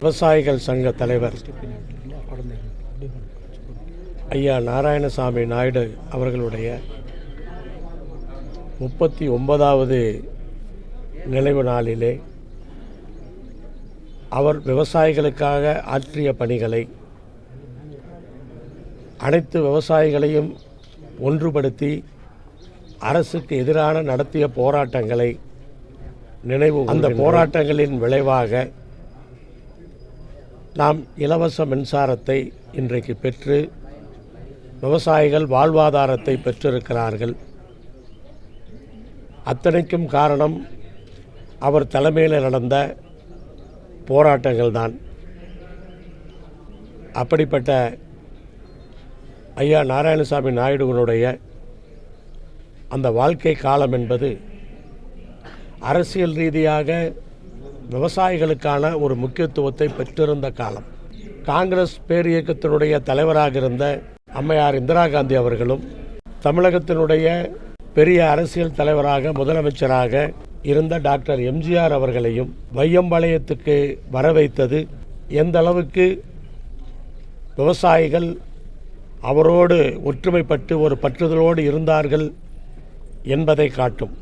விவசாயிகள் சங்க தலைவர் ஐயா நாராயணசாமி நாயுடு அவர்களுடைய முப்பத்தி ஒன்பதாவது நினைவு நாளிலே அவர் விவசாயிகளுக்காக ஆற்றிய பணிகளை அனைத்து விவசாயிகளையும் ஒன்றுபடுத்தி அரசுக்கு எதிரான நடத்திய போராட்டங்களை நினைவு அந்த போராட்டங்களின் விளைவாக நாம் இலவச மின்சாரத்தை இன்றைக்கு பெற்று விவசாயிகள் வாழ்வாதாரத்தை பெற்றிருக்கிறார்கள். அத்தனைக்கும் காரணம் அவர் தலைமையில் நடந்த போராட்டங்கள் தான் அப்படிப்பட்ட ஐயா நாராயணசாமி நாயுடுவனுடைய அந்த வாழ்க்கை காலம் என்பது அரசியல் ரீதியாக விவசாயிகளுக்கான ஒரு முக்கியத்துவத்தை பெற்றிருந்த காலம். காங்கிரஸ் பேரியக்கத்தினுடைய தலைவராக இருந்த அம்மையார் இந்திரா காந்தி அவர்களும் தமிழகத்தினுடைய பெரிய அரசியல் தலைவராக முதலமைச்சராக இருந்த டாக்டர் எம்ஜிஆர் அவர்களையும் வையம்பாளையத்துக்கு வர வைத்தது எந்த அளவுக்கு விவசாயிகள் அவரோடு ஒற்றுமைப்பட்டு ஒரு பற்றுதலோடு இருந்தார்கள் என்பதை காட்டும்.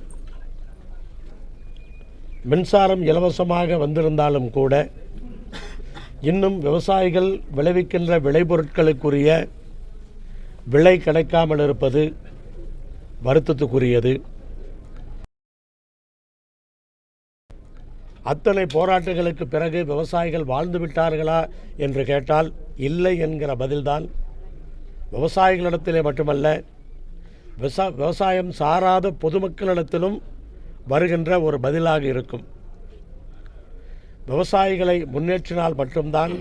மின்சாரம் இலவசமாக வந்திருந்தாலும் கூட இன்னும் விவசாயிகள் விளைவிக்கின்ற விளைபொருட்களுக்குரிய விலை கிடைக்காமல் இருப்பது வருத்தத்துக்குரியது. அத்தனை போராட்டங்களுக்கு பிறகு விவசாயிகள் வாழ்ந்து விட்டார்களா என்று கேட்டால் இல்லை என்கிற பதில்தான். விவசாயிகளிடத்திலே மட்டுமல்ல விவசா விவசாயம் சாராத பொதுமக்களிடத்திலும் வருகின்ற ஒரு பதிலாக இருக்கும். விவசாயிகளை முன்னேற்றினால் மட்டும்தான்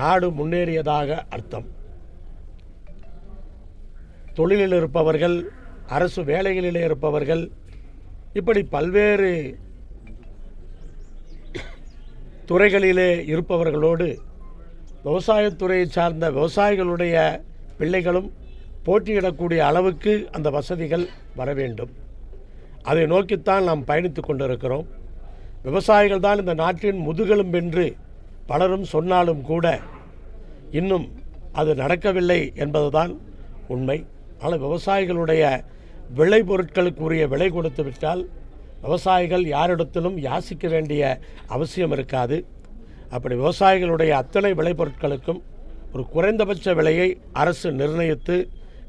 நாடு முன்னேறியதாக அர்த்தம். தொழிலில் இருப்பவர்கள் அரசு வேலைகளிலே இருப்பவர்கள் இப்படி பல்வேறு துறைகளிலே இருப்பவர்களோடு விவசாயத்துறையை சார்ந்த விவசாயிகளுடைய பிள்ளைகளும் போட்டியிடக்கூடிய அளவுக்கு அந்த வசதிகள் வர வேண்டும். அதை நோக்கித்தான் நாம் பயணித்து கொண்டிருக்கிறோம். விவசாயிகள் தான் இந்த நாட்டின் முதுகெலும் என்று பலரும் சொன்னாலும் கூட இன்னும் அது நடக்கவில்லை என்பதுதான் உண்மை. ஆனால் விவசாயிகளுடைய விளை பொருட்களுக்குரிய விலை கொடுத்து விட்டால் விவசாயிகள் யாரிடத்திலும் யாசிக்க வேண்டிய அவசியம் இருக்காது. அப்படி விவசாயிகளுடைய அத்தனை விளைபொருட்களுக்கும் ஒரு குறைந்தபட்ச விலையை அரசு நிர்ணயித்து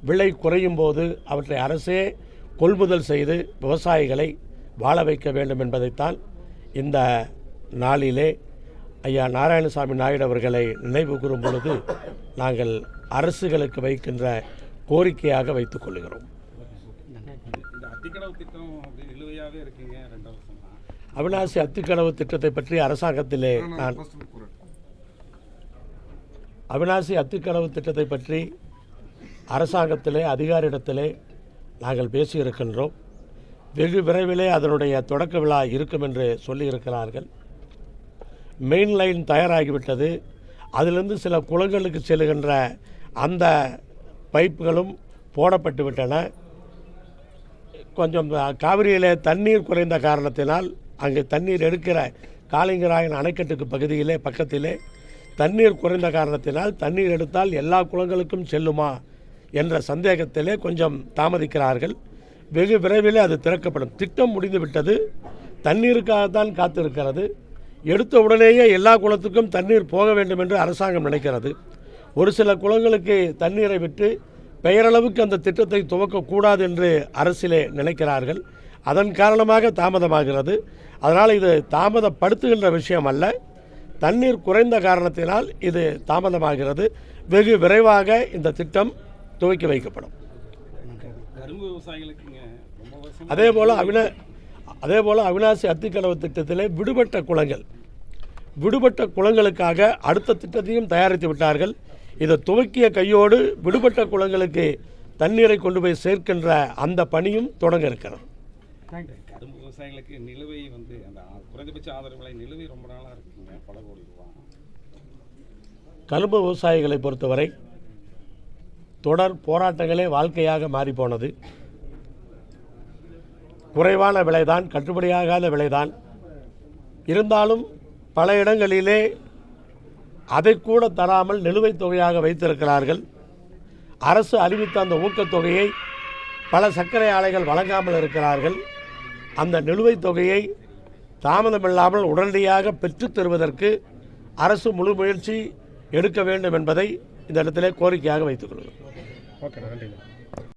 விலை குறையும் போது அவற்றை அரசே கொள்முதல் செய்து விவசாயிகளை வாழ வைக்க வேண்டும் என்பதைத்தான் இந்த நாளிலே ஐயா நாராயணசாமி நாயுடு அவர்களை நினைவு கூறும் பொழுது நாங்கள் அரசுகளுக்கு வைக்கின்ற கோரிக்கையாக வைத்துக் கொள்கிறோம் அத்திக்கடவு திட்டம் அவிநாசி அத்திக்கடவு திட்டத்தை பற்றி அரசாங்கத்திலே நான் அவிநாசி அத்திக்கடவு திட்டத்தை பற்றி அரசாங்கத்திலே அதிகாரியிடத்திலே நாங்கள் பேசியிருக்கின்றோம். வெகு விரைவிலே அதனுடைய தொடக்க விழா இருக்கும் என்று சொல்லியிருக்கிறார்கள். மெயின் லைன் தயாராகிவிட்டது. அதிலிருந்து சில குளங்களுக்கு செல்லுகின்ற அந்த பைப்புகளும் போடப்பட்டு விட்டன கொஞ்சம் காவிரியிலே தண்ணீர் குறைந்த காரணத்தினால் அங்கே தண்ணீர் எடுக்கிற காளிங்கராயன் அணைக்கட்டுக்கு பகுதியிலே பக்கத்திலே தண்ணீர் குறைந்த காரணத்தினால் தண்ணீர் எடுத்தால் எல்லா குளங்களுக்கும் செல்லுமா என்ற சந்தேகத்திலே கொஞ்சம் தாமதிக்கிறார்கள். வெகு விரைவிலே அது திறக்கப்படும். திட்டம் முடிந்துவிட்டது. தண்ணீருக்காகத்தான் காத்திருக்கிறது. எடுத்த உடனேயே எல்லா குளத்துக்கும் தண்ணீர் போக வேண்டும் என்று அரசாங்கம் நினைக்கிறது. ஒரு சில குளங்களுக்கு தண்ணீரை விட்டு பெயரளவுக்கு அந்த திட்டத்தை துவக்கக்கூடாது என்று அரசிலே நினைக்கிறார்கள். அதன் காரணமாக தாமதமாகிறது. அதனால் இது தாமதப்படுத்துகின்ற விஷயம் அல்ல. தண்ணீர் குறைந்த காரணத்தினால் இது தாமதமாகிறது. வெகு விரைவாக இந்த திட்டம் துவக்கி வைக்கப்படும். அதே போல் அவினா அதே போல் அவினாசி அத்திக்கடவு திட்டத்திலே விடுபட்ட குளங்கள் விடுபட்ட குளங்களுக்காக அடுத்த திட்டத்தையும் தயாரித்து விட்டார்கள். இதை துவக்கிய கையோடு விடுபட்ட குளங்களுக்கு தண்ணீரை கொண்டு போய் சேர்க்கின்ற அந்த பணியும் தொடங்க இருக்கிறது. கரும்பு விவசாயிகளுக்கு நிலுவை வந்து அந்த குறைந்தபட்ச ஆதரவு விலை நிலுவை ரொம்ப நாளாக இருக்குங்க பல கோடி ரூபா கரும்பு விவசாயிகளை பொறுத்தவரை தொடர் போராட்டங்களே வாழ்க்கையாக மாறிப்போனது. குறைவான விலைதான் கட்டுப்படியாகாத விலைதான். இருந்தாலும் பல இடங்களிலே அதை கூட தராமல் நிலுவைத் தொகையாக வைத்திருக்கிறார்கள். அரசு அறிவித்த அந்த ஊக்கத்தொகையை பல சர்க்கரை ஆலைகள் வழங்காமல் இருக்கிறார்கள். அந்த நிலுவைத் தொகையை தாமதமில்லாமல் உடனடியாக பெற்றுத் தருவதற்கு அரசு முழு முயற்சி எடுக்க வேண்டும் என்பதை இந்த இடத்திலே கோரிக்கையாக வைத்துக் わけなんでな。